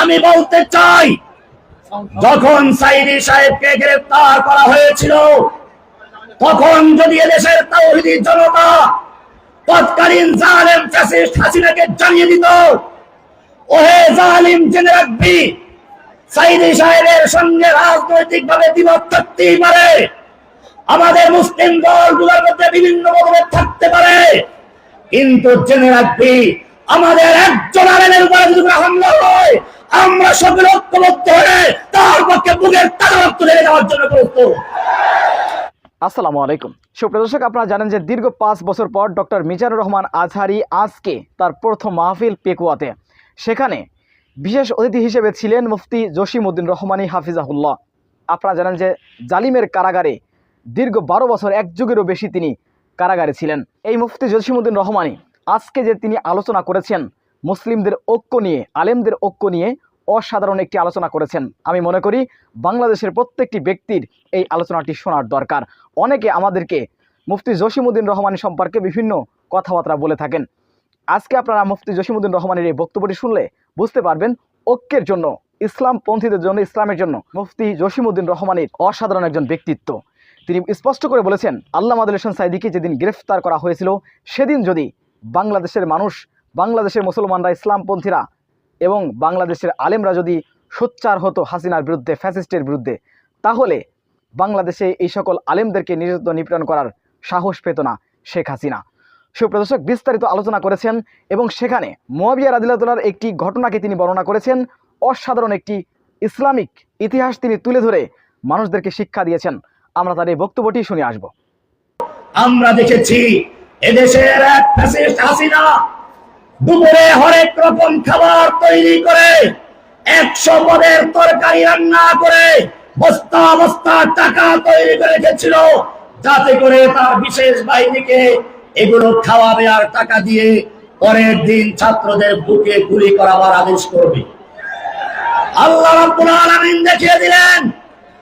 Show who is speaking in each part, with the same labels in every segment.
Speaker 1: আমি বলতে চাই, যখন সাইদি সাহেবকে গ্রেফতার করা হয়েছিল, তখন যদি এদেশের তাওহিদি জনতা তৎকালীন হাসিনাকে ওহে জালিম সাহেবের সঙ্গে থাকতেই পারে, আমাদের মুসলিম দলগুলোর মধ্যে বিভিন্ন থাকতে পারে, কিন্তু জেনে রাখবি আমাদের একজন আলেমের উপরে যদি হামলা হয়, আমরা সকলে ঐক্যবদ্ধ হয়ে তার পক্ষে বুকের তাজা রক্ত ঢেলে দেওয়ার জন্য প্রস্তুত।
Speaker 2: আসসালামু আলাইকুম। সুপ্রিয় দর্শক, আপনারা জানেন যে দীর্ঘ পাঁচ বছর পর ডক্টর মিজানুর রহমান আজহারি আজকে তার প্রথম মাহফিল পেকুয়াতে। সেখানে বিশেষ অতিথি হিসেবে ছিলেন মুফতি জসিমউদ্দিন রহমানী হাফিজাহুল্লাহ। আপনারা জানেন যে জালিমের কারাগারে দীর্ঘ বারো বছর এক যুগেরও বেশি তিনি কারাগারে ছিলেন। এই মুফতি জসিমউদ্দিন রহমানী আজকে যে তিনি আলোচনা করেছেন, মুসলিমদের ঐক্য নিয়ে, আলেমদের ঐক্য নিয়ে অসাধারণ একটি আলোচনা করেছেন। আমি মনে করি বাংলাদেশের প্রত্যেকটি ব্যক্তির এই আলোচনাটি শোনার দরকার। অনেকে আমাদেরকে মুফতি জসিমুদ্দিন রহমানী সম্পর্কে বিভিন্ন কথাবার্তা বলে থাকেন। আজকে আপনারা মুফতি জসিমুদ্দিন রহমানের এই বক্তব্যটি শুনলে বুঝতে পারবেন ঐক্যের জন্য ইসলাম পন্থীদের জন্য, ইসলামের জন্য মুফতি জসিমুদ্দিন রহমানের অসাধারণ একজন ব্যক্তিত্ব। তিনি স্পষ্ট করে বলেছেন আল্লাহ মাদুল হোসেন সাইদিকে যেদিন গ্রেফতার করা হয়েছিল, সেদিন যদি বাংলাদেশের মানুষ, বাংলাদেশের মুসলমানরা, ইসলামপন্থীরা এবং বাংলাদেশের আলেমরা যদি সোচ্চার হতো হাসিনার বিরুদ্ধে, ফ্যাসিস্টের বিরুদ্ধে, তাহলে বাংলাদেশে এই সকল আলেমদেরকে নির্যাতন নিপীড়ন করার সাহস পেত না শেখ হাসিনা। সুপ্রদর্শক বিস্তারিত আলোচনা করেছেন এবং সেখানে মোয়াবিয়া রাদিল্লাহর একটি ঘটনাকে তিনি বর্ণনা করেছেন। অসাধারণ একটি ইসলামিক ইতিহাস তিনি তুলে ধরে মানুষদেরকে শিক্ষা দিয়েছেন। আমরা তার এই বক্তব্যটি শুনে আসব।
Speaker 1: আমরা দেখেছি এদেশের এক ফ্যাসিস্ট হাসিনা দুপুরে হরেক রকম খাবার তৈরি করে, একশো পদের তরকারি রান্না করে, বস্তা বস্তা টাকা তৈরি করে রেখেছিল, যাতে করে তার বিশেষ বাহিনীকে এগুলো খাওয়াবে আর টাকা দিয়ে পরের দিন ছাত্রদের বুকে গুলি করাবার আদেশ করবে। আল্লাহ আলামিন দেখিয়ে দিলেন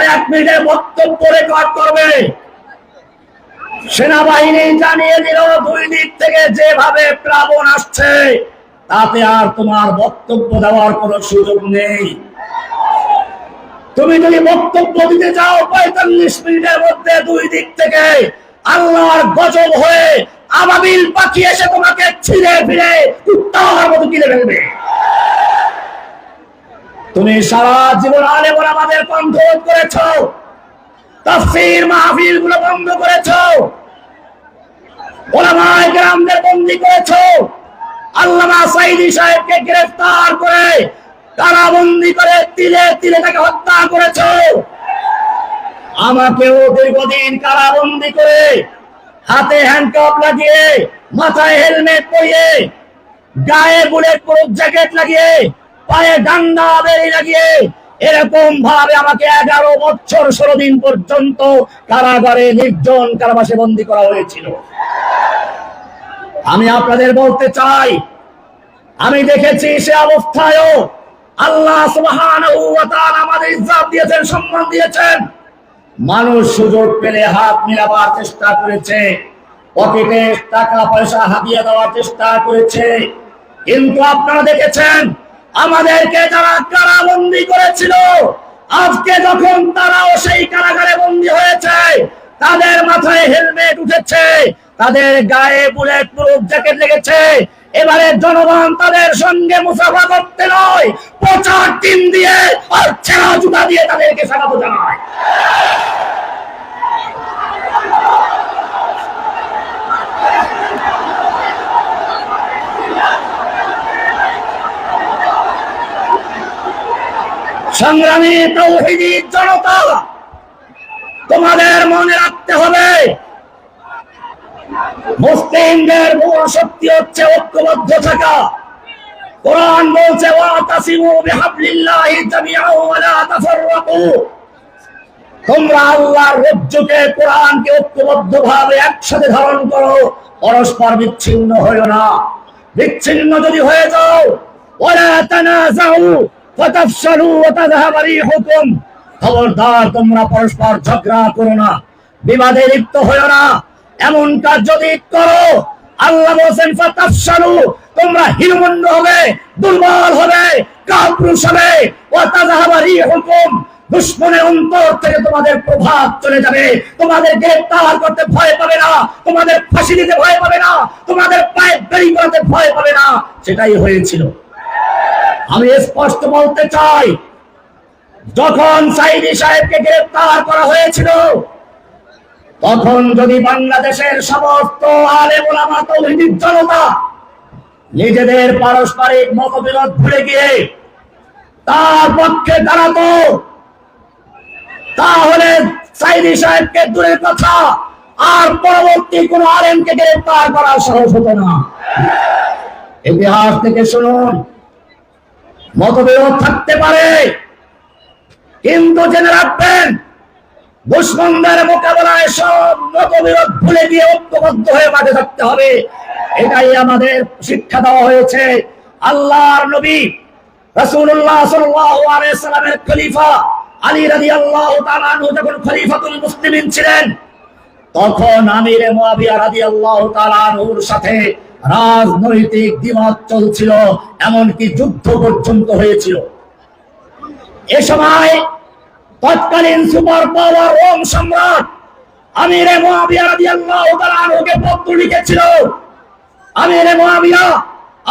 Speaker 1: কয়েক মিনিটের বক্তব্য রেকর্ড করবে। সেনাবাহিনী জানিয়ে দিল, দুই দিক থেকে যেভাবে প্লাবন আসছে, তাতে আর তোমার বক্তব্য দেওয়ার সুযোগ নেই। তুমি যদি বক্তব্য দিতে চাও, পঁয়তাল্লিশ মিনিটের মধ্যে দুই দিক থেকে আল্লাহর গজব হয়ে আবাবিল পাখি এসে তোমাকে ছিঁড়ে ফিরে কুত্তার মতো কিনে ফেলবে। তুমি সারা জীবন আলে বলে আমাদের বন্ধ করেছ। তাফসীর মাহফিলগুলো বন্ধ করেছ। ওলামায়ে গ্রামদের বন্দি করেছ। আল্লামা সাইদি সাহেবকে গ্রেফতার করে কারাবন্দি করে তিলে তিলে তাকে হত্যা করেছ। আমাকেও দীর্ঘদিন কারাবন্দি করে হাতে হ্যান্ডকাপ লাগিয়ে, মাথায় হেলমেট পরিয়ে, গায়ে বুলেট প্রুফ জ্যাকেট লাগিয়ে পায়ে ডান্ডা বেরি লাগিয়ে এরকম ভাবে আমাকে এগারো বছর ষোলো দিন পর্যন্ত কারাগারে নির্জন কারাবাসে বন্দী করা হয়েছিল। আমি আপনাদের বলতে চাই, আমি দেখেছি সে অবস্থায়ও আল্লাহ আমাদের ইজ্জত দিয়েছেন, সম্মান দিয়েছেন। মানুষ সুযোগ পেলে হাত মিলাবার চেষ্টা করেছে, পকেটে টাকা পয়সা হাতিয়ে দেওয়ার চেষ্টা করেছে। কিন্তু আপনারা দেখেছেন আমাদেরকে যারা কারাবন্দি করেছিল, আজকে যখন তারাও সেই কারাগারে বন্দি হয়েছে, তাদের মাথায় হেলমেট উঠেছে, তাদের গায়ে বুলেট প্রুফ জ্যাকেট লেগেছে। এবারে জনগণ তাদের সঙ্গে মুসাফা করতে নয়, প্রচার টিম দিয়ে আর ছেঁড়া জুতা দিয়ে তাদেরকে স্বাগত জানায়। সংগ্রামী জনতা, তোমাদের মনে রাখতে হবে, মুসলিমদের মূল শক্তি হচ্ছে ঐক্যবদ্ধ থাকা। কোরআন বলছে তোমরা আল্লাহর রজ্জুকে কোরআনকে ঐক্যবদ্ধ ভাবে একসাথে ধারণ করো, পরস্পর বিচ্ছিন্ন হইও না। বিচ্ছিন্ন যদি হয়ে যাও ওয়া তাযহাবা রিহুকুম খবরদার, তোমরা পরস্পর ঝগড়া করো না, বিবাদে লিপ্ত না। এমন কাজ যদি করো, আল্লাহ তোমরা হবে, দুর্বল হবে, কাপুরুষ হবে। দুশ্মনের অন্তর থেকে তোমাদের প্রভাব চলে যাবে। তোমাদের গ্রেফতার করতে ভয় পাবে না, তোমাদের ফাঁসি দিতে ভয় পাবে না, তোমাদের পায়ে বেরি ভয় পাবে না। সেটাই হয়েছিল। আমি স্পষ্ট বলতে চাই, যখন সাইদি সাহেবকে গ্রেফতার করা হয়েছিল, তখন যদি বাংলাদেশের সমস্ত আলেম তৌহিদির জনতা নিজেদের পারস্পরিক মতবিরোধ ভুলে গিয়ে তার পক্ষে দাঁড়াতো, তাহলে সাইদি সাহেবকে দূরের কথা, আর পরবর্তী কোন আলেমকে গ্রেফতার করা সহজ হতো না। ইতিহাস থেকে শুনুন মতবিরোধ থাকতে পারে। কিন্তু জেনে রাখবেন, দুশ্মনদের মোকাবেলায় সব মতবিরোধ ভুলে গিয়ে ঐক্যবদ্ধ হয়ে মাঠে থাকতে হবে। এটাই আমাদের শিক্ষা দেওয়া হয়েছে। আল্লাহর নবী রাসূলুল্লাহ সাল্লাল্লাহু আলাইহি সাল্লামের খলিফা আলী রাদিয়াল্লাহু তাআলা যখন খলিফাতুল মুসলিমিন ছিলেন, তখন আমিরে মুয়াবিয়া রাদিয়াল্লাহু তাআলা সাথে রাজনৈতিক দ্বিমত চলছিল, এমনকি যুদ্ধ পর্যন্ত হয়েছিল। এ সময় তৎকালীন সুপার পাওয়ার রোম সম্রাট আমিরে পত্র লিখেছিল। আমিরে মুয়াবিয়া,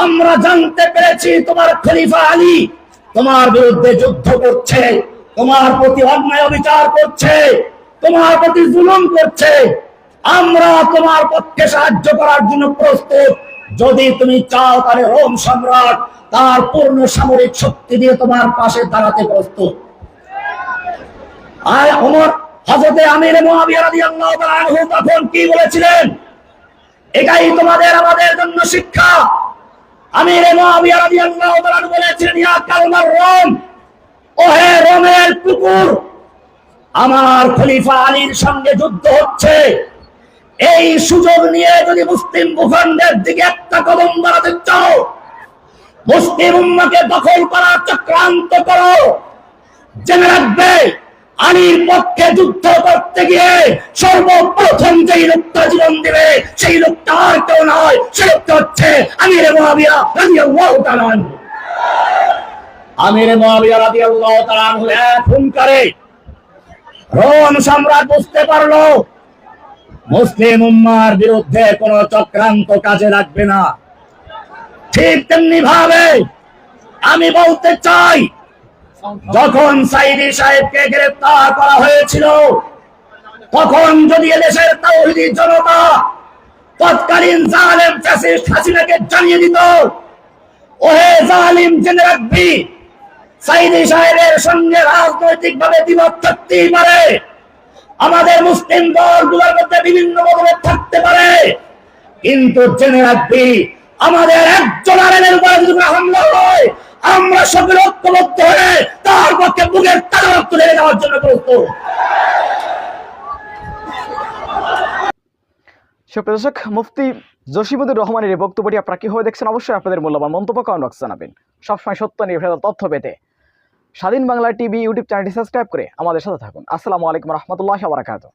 Speaker 1: আমরা জানতে পেরেছি তোমার খলিফা আলী তোমার বিরুদ্ধে যুদ্ধ করছে, তোমার প্রতি অন্যায় বিচার করছে, তোমার প্রতি জুলুম করছে। আমরা তোমার পক্ষে সাহায্য করার জন্য প্রস্তুত। যদি তুমি চাও তাহলে রোম সম্রাট তার পূর্ণ সামরিক শক্তি দিয়ে তোমার পাশে দাঁড়াতে প্রস্তুত। আর আমির তাআলা আনহু তখন কি বলেছিলেন? এটাই তোমাদের, আমাদের জন্য শিক্ষা। আমির বলেছিলেন, ইয়া কালমার রোম, ওহে রোমের কুকুর, আমার খলিফা আলীর সঙ্গে যুদ্ধ হচ্ছে। এই সুযোগ নিয়ে যদি মুসলিম ভূখণ্ডের দিকে একটা কদম বাড়াতে চাও, মুসলিম উম্মাকে দখল করার চক্রান্ত করো জেনে রাখবে, আলীর পক্ষে যুদ্ধ করতে গিয়ে সর্বপ্রথম যেই লোকটা জীবন দিবে, সেই লোকটা আর কেউ নয়, সে লোকটা হচ্ছে আমির। আমির মুয়াবিয়া রাদিয়াল্লাহু তাআলা আনহু এক হুঙ্কারে রোম সম্রাট বুঝতে পারল মুসলিম উম্মার বিরুদ্ধে কোন চক্রান্ত কাজে লাগবে না। ঠিক তেমনি ভাবে আমি বলতে চাই, যখন সাইদি সাহেবকে গ্রেফতার করা হয়েছিল, তখন যদি এদেশের তাওহীদি জনতা তৎকালীন জালেম ফ্যাসিস্ট হাসিনাকে জানিয়ে দিত, ওহে জালিম জেনে রাখবি, সাইদি সাহেবের সঙ্গে রাজনৈতিক ভাবে দ্বিমত থাকতেই পারে। আমাদের মুসলিম দলগুলোর মধ্যে বিভিন্ন মতভেদ থাকতে পারে। কিন্তু জেনে রাখবি, আমাদের একজন আলেমের উপরে যদি হামলা হয়, আমরা সকলে ঐক্যবদ্ধ হয়ে তার পক্ষে বুকের তাজা রক্ত ঢেলে দেওয়ার জন্য প্রস্তুত।
Speaker 2: সুপ্রিয় মুফতি জসিমুদ্দুর রহমানের এই বক্তব্যটি আপনারা কীভাবে দেখছেন? অবশ্যই আপনাদের মূল্যবান মন্তব্য কমেন্ট জানাবেন। সবসময় সত্য নির্ভর তথ্য পেতে স্বাধীন বাংলা টিভি ইউটিউব চ্যানেলটি সাবস্ক্রাইব করে আমাদের সাথে থাকুন। আসসালামু আলাইকুম রহমতুল্লাহ বারাকাতুহ।